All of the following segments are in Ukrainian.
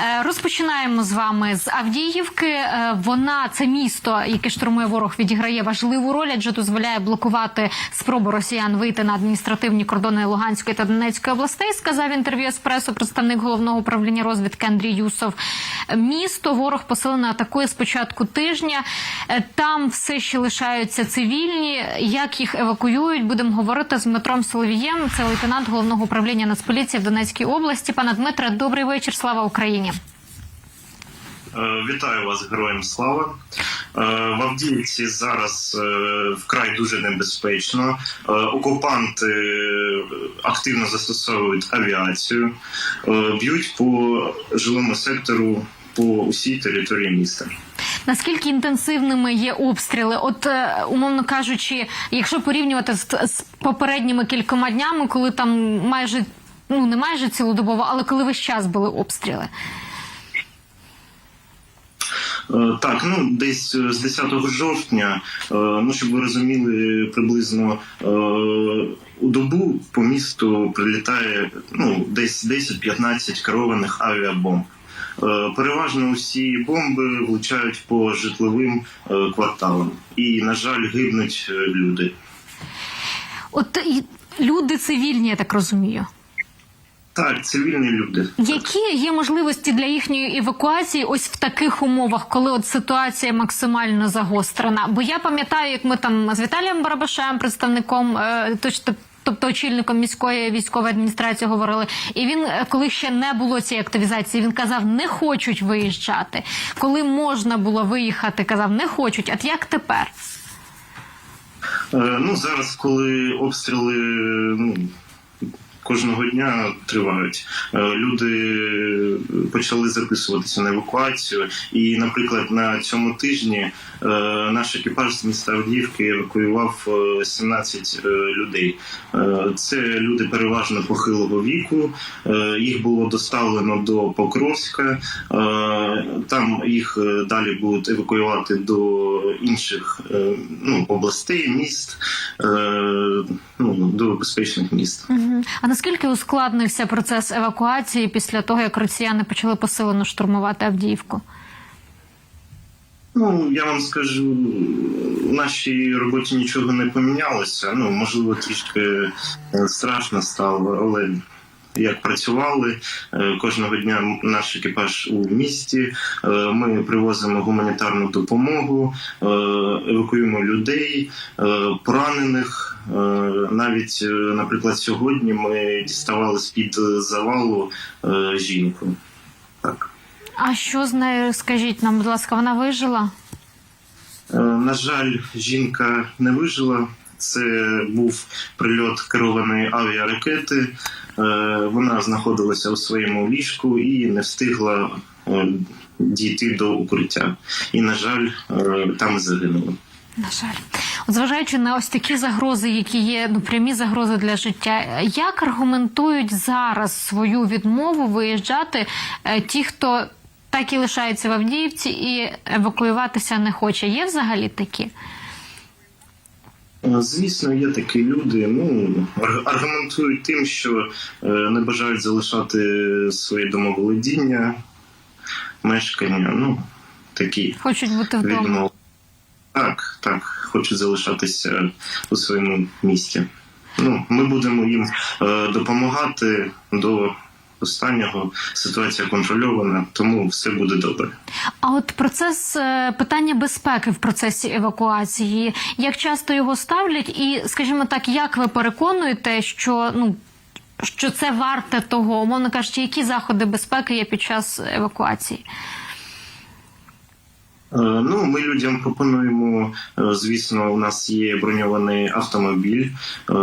Е, Розпочинаємо з вами з Авдіївки. Е, Вона це місто, яке штурмує ворог, відіграє важливу роль, адже дозволяє блокувати спробу росіян вийти на адміністративні кордони Луганської та Донецької областей. Сказав інтерв'ю Еспресо представник головного управління розвідки Андрій Юсов. Місто ворог посилено атакує з початку тижня. Е, Там все ще лишаються цивільні. Як їх евакуюють, будемо говорити з Дмитром Соловієм. Це лейтенант головного управління Нацполіції в Донецькій області. Пане Дмитре, добрий вечір. Слава Україні. Е, Вітаю вас, героям слава. Е, В Авдіївці зараз е, вкрай дуже небезпечно. Окупанти активно застосовують авіацію, б'ють по жилому сектору по усій території міста. Наскільки інтенсивними є обстріли? От, умовно кажучи, якщо порівнювати з, з попередніми кількома днями, коли там майже ну не майже цілодобово, але коли весь час були обстріли. Е, Так, ну десь е, з 10 жовтня, е, ну щоб ви розуміли, приблизно у добу по місту прилітає ну десь 10-15 керованих авіабомб. Переважно усі бомби влучають по житловим кварталам, і на жаль, гибнуть люди. От люди цивільні, я так розумію. Так, цивільні люди. Які є можливості для їхньої евакуації ось в таких умовах, коли от ситуація максимально загострена? Бо я пам'ятаю, як ми там з Віталієм Барабашем, представником е, точно. Тобто очільником міської військової адміністрації говорили, і він, е, коли ще не було цієї активізації, він казав, не хочуть виїжджати. Коли можна було виїхати, казав, не хочуть. От як тепер? Е, Ну зараз, коли обстріли ну, кожного дня тривають, е, люди почали записуватися на евакуацію. І, наприклад, на цьому тижні е, наш екіпаж з міста Авдіївки евакуював е, 17 е, людей. Е, Це люди переважно похилого віку. Е, Їх було доставлено до Покровська. Е, Там їх е, далі будуть евакуювати до інших е, ну, областей, міст, е, ну, до безпечних міст. Мгм. А наскільки ускладнився процес евакуації після того, як росіяни почали посилено штурмувати Авдіївку? Ну, я вам скажу, в нашій роботі нічого не помінялося. Ну, можливо, трішки е, страшно стало, але як працювали е, кожного дня наш екіпаж у місті. е, Ми привозимо гуманітарну допомогу, е, евакуюємо людей, поранених. Навіть, наприклад, сьогодні ми діставали з під завалу жінку. Так. А що з нею? Скажіть нам, будь ласка, вона вижила? На жаль, жінка не вижила. Це був прильот керованої авіаракети. Е, Вона знаходилася у своєму ліжку і не встигла е, дійти до укриття. І, на жаль, е, там загинула. На жаль, от зважаючи на ось такі загрози, які є ну прямі загрози для життя, як аргументують зараз свою відмову виїжджати ті, хто так і лишається в Авдіївці і евакуюватися не хоче? Є взагалі такі? Е, Звісно, є такі люди. Ну ар- аргументують тим, що е, не бажають залишати своє домоволодіння, мешкання. Ну такі Хочуть бути вдома. відмови. Так, так, хочуть залишатися у своєму місті. Ну, ми будемо їм е, допомагати до останнього. Ситуація контрольована, тому все буде добре. А от процес е, питання безпеки в процесі евакуації, як часто його ставлять, і скажімо так, як ви переконуєте, що ну що це варте того, умовно кажучи, які заходи безпеки є під час евакуації? Е, Ну, ми людям пропонуємо, е, звісно, у нас є броньований автомобіль. Е,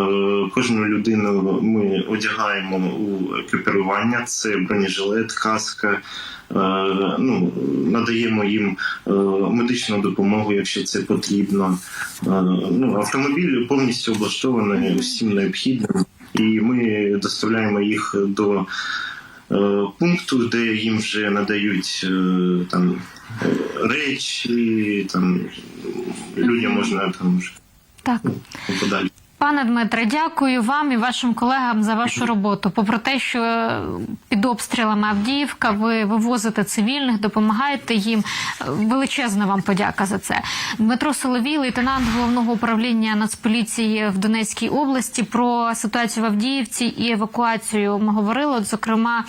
Кожну людину ми одягаємо у екіпірування. Це бронежилет, каска. Ну, надаємо їм медичну допомогу, якщо це потрібно. Ну, автомобіль повністю облаштований усім необхідним, і ми доставляємо їх до пункту, де їм вже надають е, там е, речі, там людям можна там вже Так. подалі. Пане Дмитре, дякую вам і вашим колегам за вашу роботу. Попри те, що під обстрілами Авдіївка ви вивозите цивільних, допомагаєте їм. Величезна вам подяка за це. Дмитро Соловій, лейтенант головного управління Нацполіції в Донецькій області, про ситуацію в Авдіївці і евакуацію ми говорили. От, зокрема,